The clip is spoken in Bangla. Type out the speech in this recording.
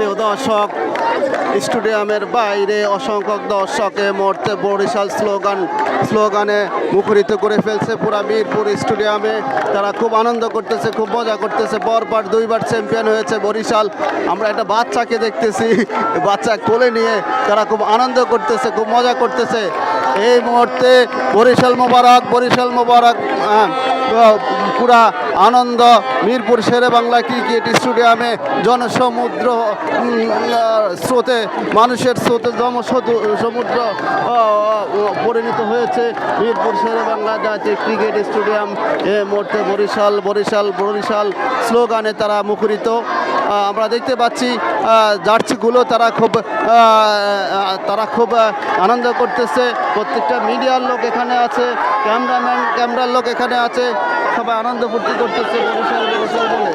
প্রিয় দর্শক, স্টেডিয়ামের বাইরে অসংখ্য দর্শকে মুহূর্তে বরিশাল স্লোগান, স্লোগানে মুখরিত করে ফেলছে পুরা মিরপুর স্টেডিয়ামে। তারা খুব আনন্দ করতেছে, খুব মজা করতেছে। পরপর দুইবার চ্যাম্পিয়ন হয়েছে বরিশাল। আমরা একটা বাচ্চাকে দেখতেছি, বাচ্চা কোলে নিয়ে তারা খুব আনন্দ করতেছে, খুব মজা করতেছে। এই মুহূর্তে বরিশাল মোবারক বরিশাল মোবারক পুরা আনন্দ, মিরপুর, শেরে বাংলা ক্রিকেট স্টেডিয়ামে জনসমুদ্র স্রোতে, মানুষের স্রোতে সমুদ্র পরিণত হয়েছে। মিরপুর, শেরে বাংলা জাতীয় ক্রিকেট স্টেডিয়াম, এ মুহূর্তে বরিশাল বরিশাল বরিশাল, স্লোগানে তারা মুখরিত। আমরা দেখতে পাচ্ছি জার্সিগুলো তারা খুব তারা খুব আনন্দ করতেছে। প্রত্যেকটা মিডিয়ার লোক এখানে আছে, ক্যামেরাম্যান, ক্যামেরার লোক এখানে আছে। সবাই আনন্দ ফুর্তি করতেছে। বরিশাল বরিশাল বলে